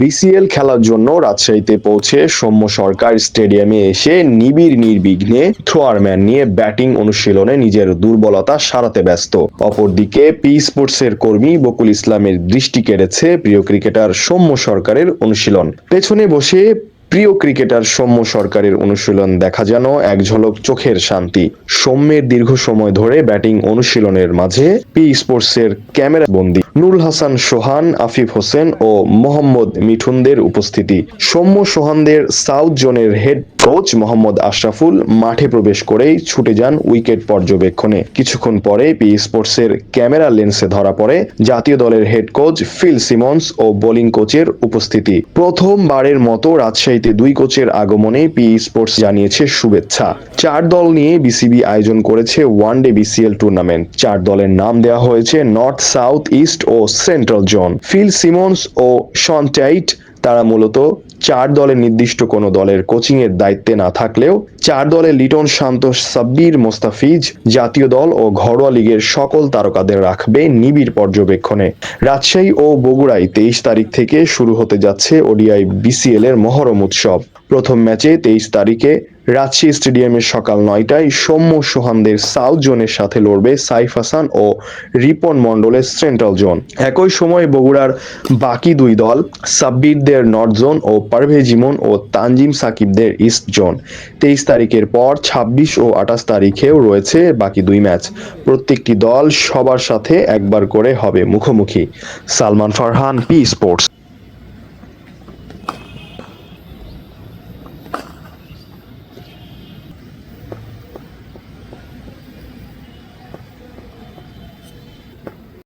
BCL খেলার জন্য রাজশাহীতে পৌঁছে সৌম্য সরকার স্টেডিয়ামে এসে নিবিড় নির্বিঘ্নে থ্রোয়ারম্যান নিয়ে ব্যাটিং অনুশীলনে নিজের দুর্বলতা সারাতে ব্যস্ত। অপরদিকে পি স্পোর্টসের কর্মী বকুল ইসলামের দৃষ্টি কেড়েছে প্রিয় ক্রিকেটার সৌম্য সরকারের অনুশীলন। পেছনে বসে প্রিয় ক্রিকেটার সৌম্য সরকারের অনুশীলন দেখা যেন এক ঝলক চোখের শান্তি। সৌম্যের দীর্ঘ সময় ধরে ব্যাটিং অনুশীলনের মাঝে পি স্পোর্টসের ক্যামেরা বন্দি। নুরুল হাসান সোহান, আফিফ হোসেন ও মোহাম্মদ মিঠুনদের উপস্থিতি। সৌম্য সোহানদের সাউথ জোনের হেড কোচ মোহাম্মদ আশরাফুল মাঠে প্রবেশ করেই ছুটে যান উইকেট পর্যবেক্ষণে। কিছুক্ষণ পরে পি স্পোর্টসের ক্যামেরা লেন্সে ধরা পড়ে জাতীয় দলের হেড কোচ ফিল সিমন্স ও বোলিং কোচের উপস্থিতি। প্রথমবারের মতো রাজশাহীতে দুই কোচের আগমনে পি স্পোর্টস জানিয়েছে শুভেচ্ছা। চার দল নিয়ে বিসিবি আয়োজন করেছে ওয়ান ডে বিসিএল টুর্নামেন্ট। চার দলের নাম দেওয়া হয়েছে নর্থ, সাউথ, ইস্ট ও সেন্ট্রাল জোন। ফিল সিমন্স ও শন টাইট, তারা মূলত চার দলের নির্দিষ্ট কোনো দলের কোচিং এর দায়িত্বে না থাকলেও চার দলের লিটন শান্ত সাব্বির, মোস্তাফিজ জাতীয় দল ও ঘরোয়া লীগের সকল তারকাদের রাখবে নিবিড় পর্যবেক্ষণে। রাজশাহী ও বগুড়ায় তেইশ তারিখ থেকে শুরু হতে যাচ্ছে ওডিআই বিসিএল এর মহরম উৎসব। প্রথম ম্যাচে তেইশ তারিখে রাজশাহী স্টেডিয়ামের সকাল নয়টায় সৌম্য সোহানদের সাউথ জোনের সাথে লড়বে সাইফ হাসান ও রিপন মন্ডলের সেন্ট্রাল জোন। একই সময় বগুড়ার বাকি দুই দল, সাব্বিরদের নর্থ জোন ও পারভেজ ইমন ও তানজিম সাকিবদের ইস্ট জোন। তেইশ তারিখের পর ছাব্বিশ ও আঠাশ তারিখেও রয়েছে বাকি দুই ম্যাচ। প্রত্যেকটি দল সবার সাথে একবার করে হবে মুখোমুখি। Salman Farhan, P sports.